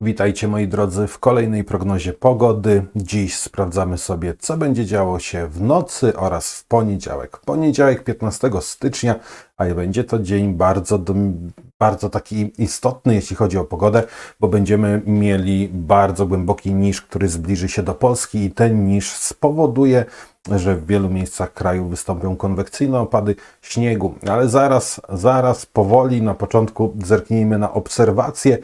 Witajcie moi drodzy w kolejnej prognozie pogody. Dziś sprawdzamy sobie, co będzie działo się w nocy oraz w poniedziałek. Poniedziałek 15 stycznia, a będzie to dzień bardzo, bardzo taki istotny, jeśli chodzi o pogodę, bo będziemy mieli bardzo głęboki niż, który zbliży się do Polski i ten niż spowoduje, że w wielu miejscach kraju wystąpią konwekcyjne opady śniegu. Ale zaraz, zaraz, powoli, na początku zerknijmy na obserwacje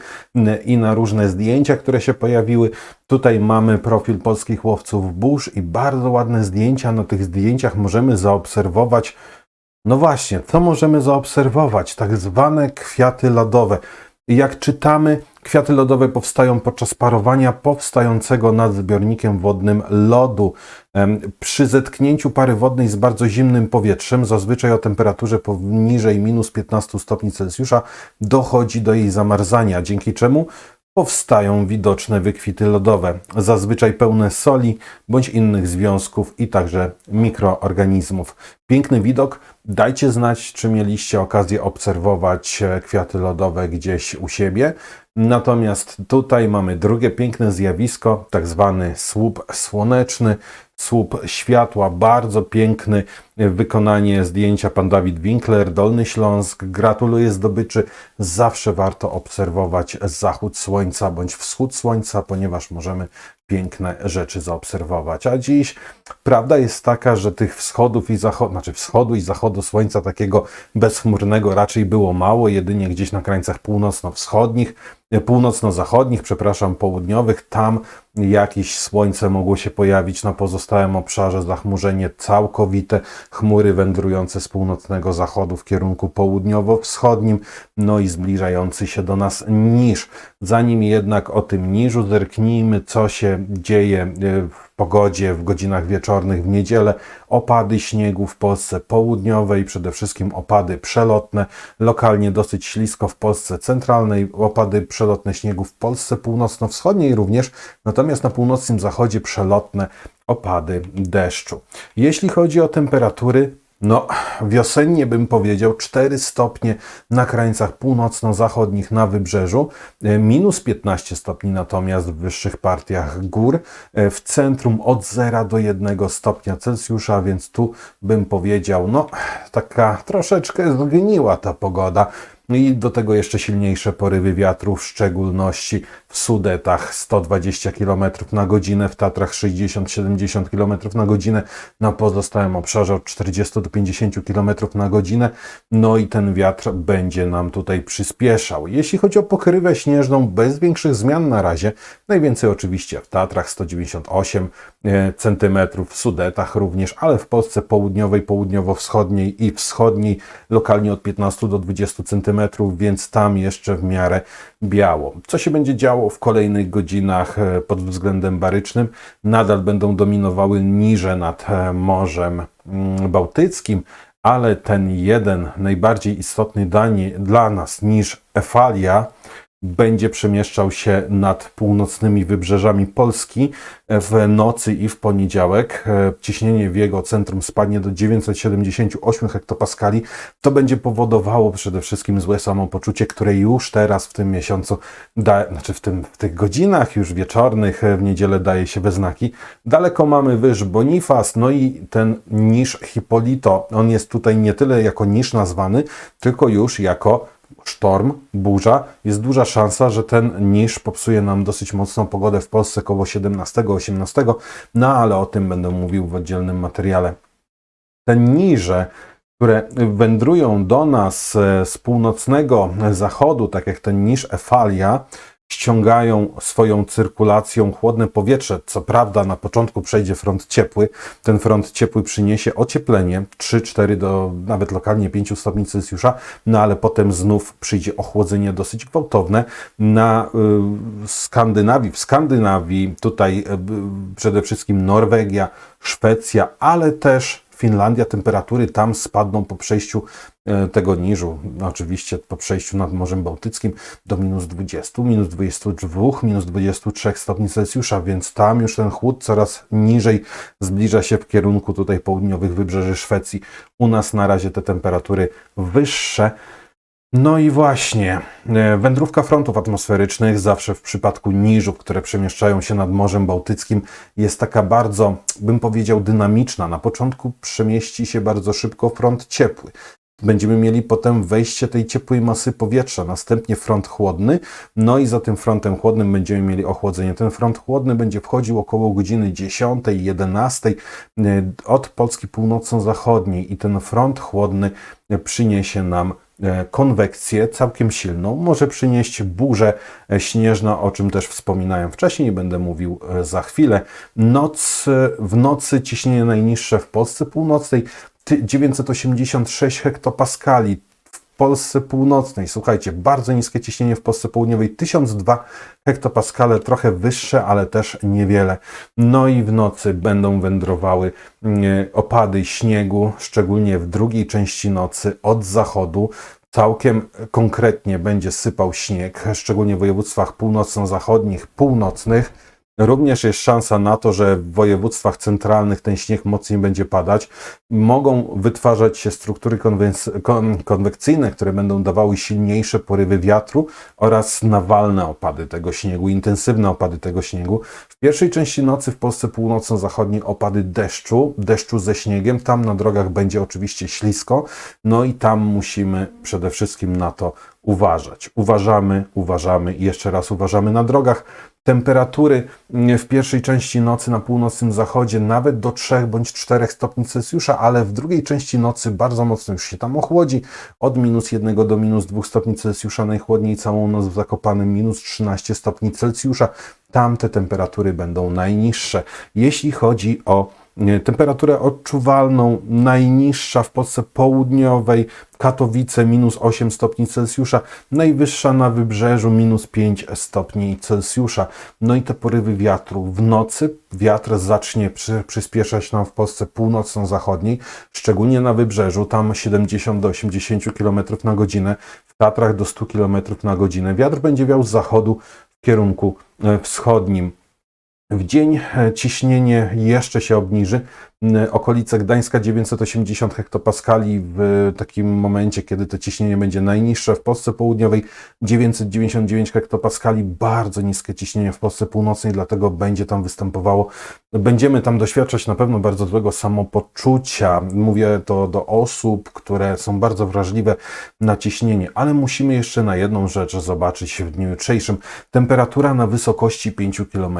i na różne zdjęcia, które się pojawiły. Tutaj mamy profil polskich łowców burz i bardzo ładne zdjęcia. Na tych zdjęciach możemy zaobserwować no właśnie, co możemy zaobserwować? Tak zwane kwiaty lodowe. Jak czytamy, kwiaty lodowe powstają podczas parowania powstającego nad zbiornikiem wodnym lodu. Przy zetknięciu pary wodnej z bardzo zimnym powietrzem, zazwyczaj o temperaturze poniżej minus 15 stopni Celsjusza, dochodzi do jej zamarzania, dzięki czemu powstają widoczne wykwity lodowe, zazwyczaj pełne soli bądź innych związków i także mikroorganizmów. Piękny widok. Dajcie znać, czy mieliście okazję obserwować e, kwiaty lodowe gdzieś u siebie. Natomiast tutaj mamy drugie piękne zjawisko, tak zwany słup słoneczny, słup światła, bardzo piękny. Wykonanie zdjęcia pan Dawid Winkler, Dolny Śląsk. Gratuluję zdobyczy. Zawsze warto obserwować zachód słońca bądź wschód słońca, ponieważ możemy piękne rzeczy zaobserwować. A dziś prawda jest taka, że tych wschodów i zachodu, znaczy wschodu i zachodu słońca takiego bezchmurnego raczej było mało, jedynie gdzieś na krańcach północno-wschodnich, północno-zachodnich, przepraszam, południowych, tam jakieś słońce mogło się pojawić na pozostałym obszarze, zachmurzenie całkowite, chmury wędrujące z północnego zachodu w kierunku południowo-wschodnim, no i zbliżający się do nas niż. Zanim jednak o tym niżu zerknijmy, co się dzieje e, w pogodzie w godzinach wieczornych w niedzielę. Opady śniegu w Polsce południowej, przede wszystkim opady przelotne, lokalnie dosyć ślisko w Polsce centralnej, opady przelotne śniegu w Polsce północno-wschodniej również, natomiast na północnym zachodzie przelotne opady deszczu. Jeśli chodzi o temperatury, no, wiosennie bym powiedział 4 stopnie na krańcach północno-zachodnich na wybrzeżu, e, minus 15 stopni natomiast w wyższych partiach gór, e, w centrum od 0 do 1 stopnia Celsjusza, więc tu bym powiedział, no, taka troszeczkę zgniła ta pogoda. I do tego jeszcze silniejsze porywy wiatru, w szczególności w Sudetach 120 km na godzinę, w Tatrach 60-70 km na godzinę, na pozostałym obszarze od 40 do 50 km na godzinę. No i ten wiatr będzie nam tutaj przyspieszał. Jeśli chodzi o pokrywę śnieżną, bez większych zmian na razie, najwięcej oczywiście w Tatrach 198 cm, w Sudetach również, ale w Polsce południowej, południowo-wschodniej i wschodniej lokalnie od 15 do 20 cm, więc tam jeszcze w miarę biało. Co się będzie działo w kolejnych godzinach e, pod względem barycznym? Nadal będą dominowały niże nad e, Morzem mm, Bałtyckim, ale ten jeden najbardziej istotny dla nas niż Efalia będzie przemieszczał się nad północnymi wybrzeżami Polski w nocy i w poniedziałek. E, Ciśnienie w jego centrum spadnie do 978 hektopaskali. To będzie powodowało przede wszystkim złe samopoczucie, które już teraz w tym miesiącu, da, znaczy w, tym, w tych godzinach już wieczornych e, w niedzielę daje się we znaki. Daleko mamy wyż Bonifas, no i ten niż Hipolito. On jest tutaj nie tyle jako niż nazwany, tylko już jako sztorm, burza, jest duża szansa, że ten niż popsuje nam dosyć mocną pogodę w Polsce koło 17-18, no ale o tym będę mówił w oddzielnym materiale. Te niże, które wędrują do nas e, z północnego zachodu, tak jak ten niż Efalia, ściągają swoją cyrkulacją chłodne powietrze. Co prawda na początku przejdzie front ciepły. Ten front ciepły przyniesie ocieplenie 3-4 do nawet lokalnie 5 stopni Celsjusza, no ale potem znów przyjdzie ochłodzenie dosyć gwałtowne. Na y, Skandynawii, w Skandynawii tutaj y, przede wszystkim Norwegia, Szwecja, ale też Finlandia, temperatury tam spadną po przejściu e, tego niżu, no oczywiście po przejściu nad Morzem Bałtyckim do minus 20, minus 22, minus 23 stopni Celsjusza, więc tam już ten chłód coraz niżej zbliża się w kierunku tutaj południowych wybrzeży Szwecji. U nas na razie te temperatury wyższe. No i właśnie, e, wędrówka frontów atmosferycznych zawsze w przypadku niżów, które przemieszczają się nad Morzem Bałtyckim, jest taka bardzo, bym powiedział, dynamiczna. Na początku przemieści się bardzo szybko front ciepły. Będziemy mieli potem wejście tej ciepłej masy powietrza, następnie front chłodny, no i za tym frontem chłodnym będziemy mieli ochłodzenie. Ten front chłodny będzie wchodził około godziny 10, 11 e, od Polski północno-zachodniej i ten front chłodny przyniesie nam konwekcję całkiem silną, może przynieść burzę e, śnieżną, o czym też wspominałem wcześniej, będę mówił e, za chwilę. Noc, e, w nocy ciśnienie najniższe w Polsce Północnej ty- 986 hektopaskali, Polsce Północnej, słuchajcie, bardzo niskie ciśnienie w Polsce Południowej 1002 hektopaskale, trochę wyższe, ale też niewiele. No i w nocy będą wędrowały mm, opady śniegu, szczególnie w drugiej części nocy od zachodu. Całkiem konkretnie będzie sypał śnieg, szczególnie w województwach północno-zachodnich, północnych. Również jest szansa na to, że w województwach centralnych ten śnieg mocniej będzie padać. Mogą wytwarzać się struktury konwekcyjne, które będą dawały silniejsze porywy wiatru oraz nawalne opady tego śniegu, intensywne opady tego śniegu. W pierwszej części nocy w Polsce północno-zachodniej opady deszczu, deszczu ze śniegiem. Tam na drogach będzie oczywiście ślisko, no i tam musimy przede wszystkim na to uważać. Uważamy, uważamy i jeszcze raz uważamy na drogach. Temperatury mm, w pierwszej części nocy na północnym zachodzie nawet do 3 bądź 4 stopni Celsjusza, ale w drugiej części nocy bardzo mocno już się tam ochłodzi. Od minus 1 do minus 2 stopni Celsjusza, najchłodniej całą noc w Zakopanem minus 13 stopni Celsjusza. Tam te temperatury będą najniższe. Jeśli chodzi o temperaturę odczuwalną, najniższa w Polsce południowej, Katowice minus 8 stopni Celsjusza, najwyższa na wybrzeżu minus 5 stopni Celsjusza. No i te porywy wiatru. W nocy wiatr zacznie przy, przyspieszać nam w Polsce północno-zachodniej, szczególnie na wybrzeżu, tam 70 do 80 km na godzinę, w Tatrach do 100 km na godzinę. Wiatr będzie wiał z zachodu w kierunku e, wschodnim. W dzień e, ciśnienie jeszcze się obniży. N- Okolice Gdańska 980 hektopaskali w takim momencie, kiedy to ciśnienie będzie najniższe w Polsce Południowej 999 hektopaskali, bardzo niskie ciśnienie w Polsce Północnej, dlatego będzie tam występowało. Będziemy tam doświadczać na pewno bardzo złego samopoczucia. Mówię to do osób, które są bardzo wrażliwe na ciśnienie, ale musimy jeszcze na jedną rzecz zobaczyć w dniu jutrzejszym. Temperatura na wysokości 5 km.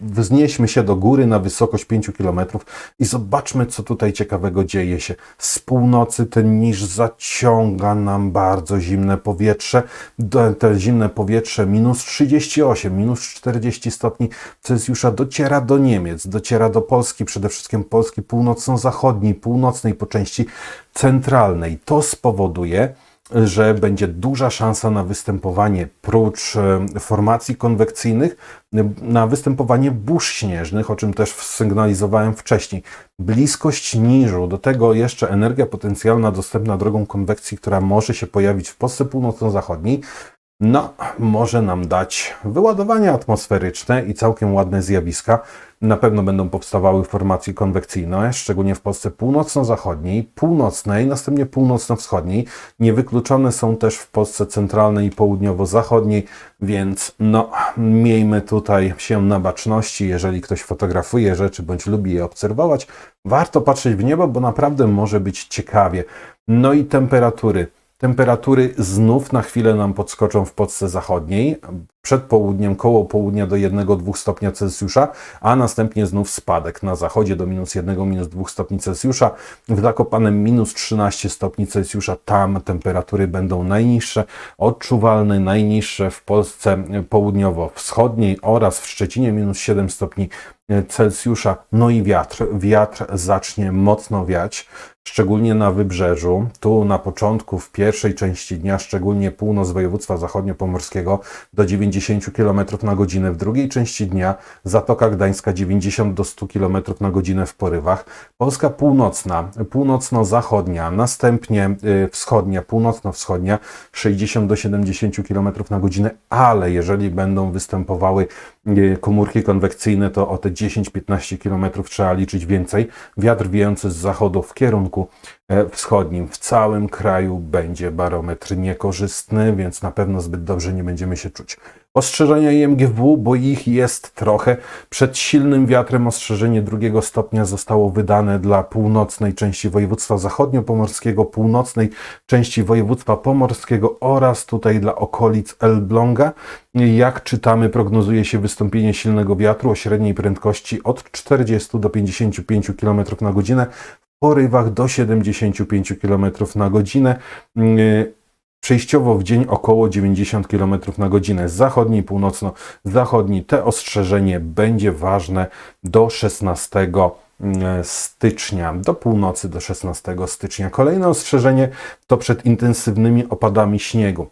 Wznieśmy się do góry na wysokość 5 km i zobaczmy, co tutaj ciekawego dzieje się. Z północy ten niż zaciąga nam bardzo zimne powietrze. Te zimne powietrze minus 38, minus 40 stopni Celsjusza dociera do Niemiec, dociera do Polski, przede wszystkim Polski północno-zachodniej, północnej po części centralnej. To spowoduje, że będzie duża szansa na występowanie, prócz e, formacji konwekcyjnych, na występowanie burz śnieżnych, o czym też sygnalizowałem wcześniej. Bliskość niżu, do tego jeszcze energia potencjalna dostępna drogą konwekcji, która może się pojawić w Polsce północno-zachodniej, no, może nam dać wyładowania atmosferyczne i całkiem ładne zjawiska. Na pewno będą powstawały formacje konwekcyjne, szczególnie w Polsce północno-zachodniej, północnej, następnie północno-wschodniej. Niewykluczone są też w Polsce centralnej i południowo-zachodniej, więc no, miejmy tutaj się na baczności. Jeżeli ktoś fotografuje rzeczy bądź lubi je obserwować, warto patrzeć w niebo, bo naprawdę może być ciekawie. No i temperatury. Temperatury znów na chwilę nam podskoczą w Polsce zachodniej, przed południem, koło południa do 1-2 stopnia Celsjusza, a następnie znów spadek. Na zachodzie do minus 1, minus 2 stopni Celsjusza, w Zakopanem minus 13 stopni Celsjusza, tam temperatury będą najniższe, odczuwalne najniższe w Polsce południowo-wschodniej oraz w Szczecinie minus 7 stopni Celsjusza, no i wiatr. Wiatr zacznie mocno wiać, szczególnie na wybrzeżu. Tu na początku, w pierwszej części dnia, szczególnie północ województwa zachodniopomorskiego do 90 km na godzinę. W drugiej części dnia Zatoka Gdańska 90 do 100 km na godzinę w porywach. Polska północna, północno-zachodnia, następnie y, wschodnia, północno-wschodnia 60 do 70 km na godzinę, ale jeżeli będą występowały komórki konwekcyjne, to o te 10-15 km trzeba liczyć więcej. Wiatr wiejący z zachodu w kierunku e, wschodnim w całym kraju będzie barometr niekorzystny, więc na pewno zbyt dobrze nie będziemy się czuć. Ostrzeżenia IMGW, bo ich jest trochę. Przed silnym wiatrem ostrzeżenie drugiego stopnia zostało wydane dla północnej części województwa zachodniopomorskiego, północnej części województwa pomorskiego oraz tutaj dla okolic Elbląga. Jak czytamy, prognozuje się wystąpienie silnego wiatru o średniej prędkości od 40 do 55 km na godzinę porywach do 75 km na godzinę. Przejściowo w dzień około 90 km na godzinę. Zachodni, północno-zachodni. Te ostrzeżenie będzie ważne do 16 mm, stycznia, do północy do 16 stycznia. Kolejne ostrzeżenie to przed intensywnymi opadami śniegu.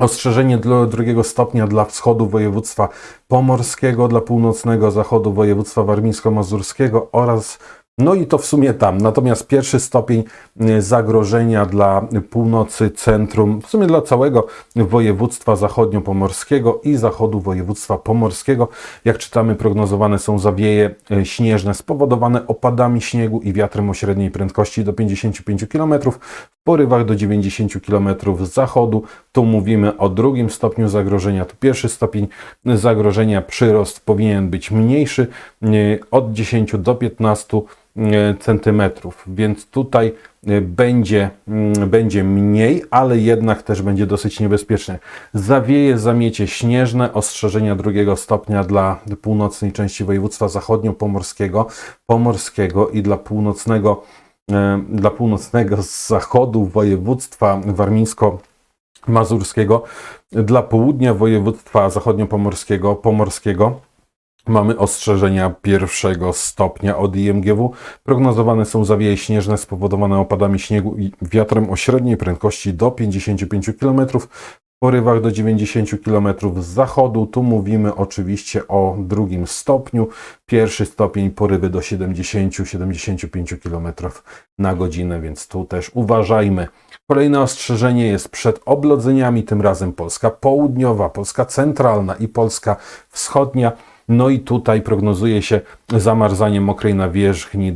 Ostrzeżenie dla drugiego stopnia dla wschodu województwa pomorskiego, dla północnego zachodu województwa warmińsko-mazurskiego oraz no i to w sumie tam. Natomiast pierwszy stopień y, zagrożenia dla północy, centrum, w sumie dla całego województwa zachodnio-pomorskiego i zachodu województwa pomorskiego. Jak czytamy, prognozowane są zawieje y, śnieżne spowodowane opadami śniegu i wiatrem o średniej prędkości do 55 km, porywach do 90 km z zachodu. Tu mówimy o drugim stopniu zagrożenia. Tu pierwszy stopień zagrożenia, przyrost powinien być mniejszy, y, od 10 do 15 E, centymetrów, więc tutaj e, będzie, mm, będzie mniej, ale jednak też będzie dosyć niebezpieczne. Zawieje zamiecie śnieżne, ostrzeżenia drugiego stopnia dla północnej części województwa zachodnio-pomorskiego, pomorskiego i dla północnego, e, dla północnego zachodu województwa warmińsko-mazurskiego, dla południa województwa zachodnio-pomorskiego, pomorskiego Mamy ostrzeżenia pierwszego stopnia od IMGW. Prognozowane są zawieje śnieżne spowodowane opadami śniegu i wiatrem o średniej prędkości do 55 km, porywach do 90 km z zachodu. Tu mówimy oczywiście o drugim stopniu. Pierwszy stopień porywy do 70-75 km na godzinę, więc tu też uważajmy. Kolejne ostrzeżenie jest przed oblodzeniami, tym razem Polska Południowa, Polska Centralna i Polska Wschodnia. No i tutaj prognozuje się zamarzanie mokrej nawierzchni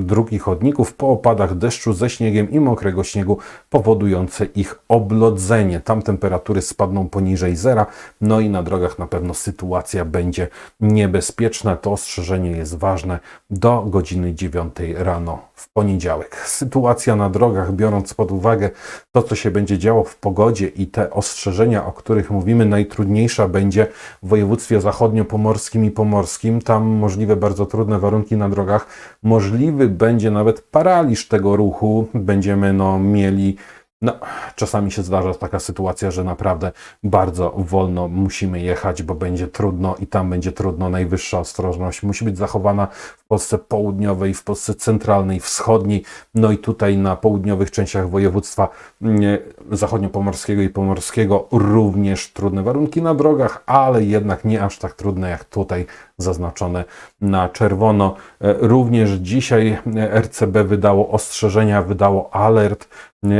dróg i, chodników po opadach deszczu ze śniegiem i mokrego śniegu powodujące ich oblodzenie. Tam temperatury spadną poniżej zera, no i na drogach na pewno sytuacja będzie niebezpieczna. To ostrzeżenie jest ważne do godziny 9 rano w poniedziałek. Sytuacja na drogach, biorąc pod uwagę to, co się będzie działo w pogodzie i te ostrzeżenia, o których mówimy, najtrudniejsza będzie w województwie zachodnio-pomorskim i pomorskim. Tam możliwe bardzo trudne warunki na drogach. Możliwy będzie nawet paraliż tego ruchu. Będziemy no, mieli no, czasami się zdarza taka sytuacja, że naprawdę bardzo wolno musimy jechać, bo będzie trudno i tam będzie trudno. Najwyższa ostrożność musi być zachowana w Polsce południowej, w Polsce centralnej, wschodniej, no i tutaj na południowych częściach województwa mm, zachodniopomorskiego i pomorskiego również trudne warunki na drogach, ale jednak nie aż tak trudne jak tutaj zaznaczone na czerwono. E, również dzisiaj e, RCB wydało ostrzeżenia, wydało alert e,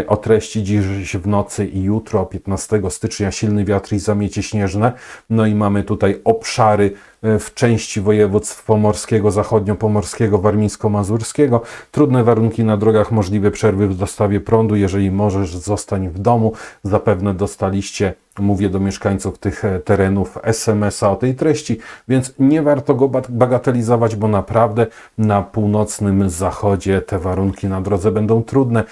o treści dziś w nocy i jutro, 15 stycznia, silny wiatr i zamiecie śnieżne. No i mamy tutaj obszary w części województw pomorskiego, zachodnio-pomorskiego, warmińsko-mazurskiego. Trudne warunki na drogach, możliwe przerwy w dostawie prądu. Jeżeli możesz, zostań w domu. Zapewne dostaliście mówię do mieszkańców tych e, terenów SMS-a o tej treści, więc nie warto go bagatelizować, bo naprawdę na północnym zachodzie te warunki na drodze będą trudne.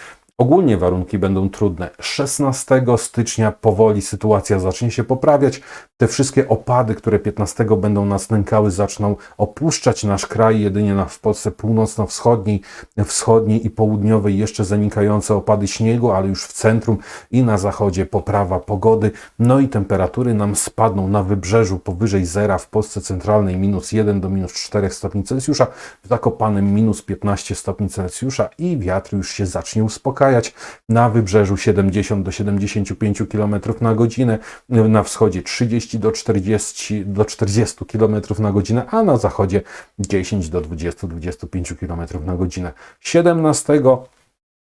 Ogólnie warunki będą trudne. 16 stycznia powoli sytuacja zacznie się poprawiać. Te wszystkie opady, które 15 będą nas nękały, zaczną opuszczać nasz kraj. Jedynie na, w Polsce północno-wschodniej, wschodniej i południowej jeszcze zanikające opady śniegu, ale już w centrum i na zachodzie poprawa pogody. No i temperatury nam spadną na wybrzeżu powyżej zera, w Polsce centralnej minus 1 do minus 4 stopni Celsjusza, w minus 15 stopni Celsjusza i wiatr już się zacznie uspokajać na wybrzeżu 70 do 75 km na godzinę, na wschodzie 30 do 40, do 40 km na godzinę, a na zachodzie 10 do 20-25 km na godzinę. 17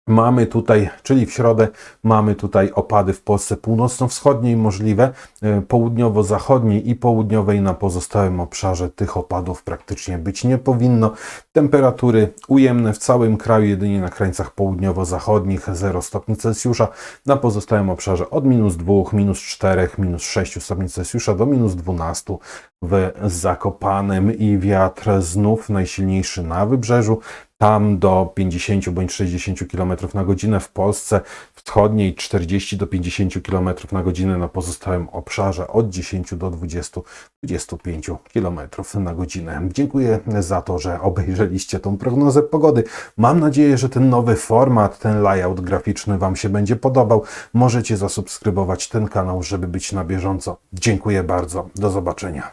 Mamy tutaj, czyli w środę, mamy tutaj opady w Polsce północno-wschodniej możliwe, e, południowo-zachodniej i południowej. Na pozostałym obszarze tych opadów praktycznie być nie powinno. Temperatury ujemne w całym kraju, jedynie na krańcach południowo-zachodnich 0 stopni Celsjusza. Na pozostałym obszarze od minus 2, minus 4, minus 6 stopni Celsjusza do minus 12 w Zakopanem i wiatr znów najsilniejszy na wybrzeżu tam do 50 bądź 60 km na godzinę w Polsce wschodniej 40 do 50 km na godzinę na pozostałym obszarze od 10 do 20-25 km na godzinę. Dziękuję za to, że obejrzeliście tą prognozę pogody. Mam nadzieję, że ten nowy format, ten layout graficzny Wam się będzie podobał. Możecie zasubskrybować ten kanał, żeby być na bieżąco. Dziękuję bardzo. Do zobaczenia.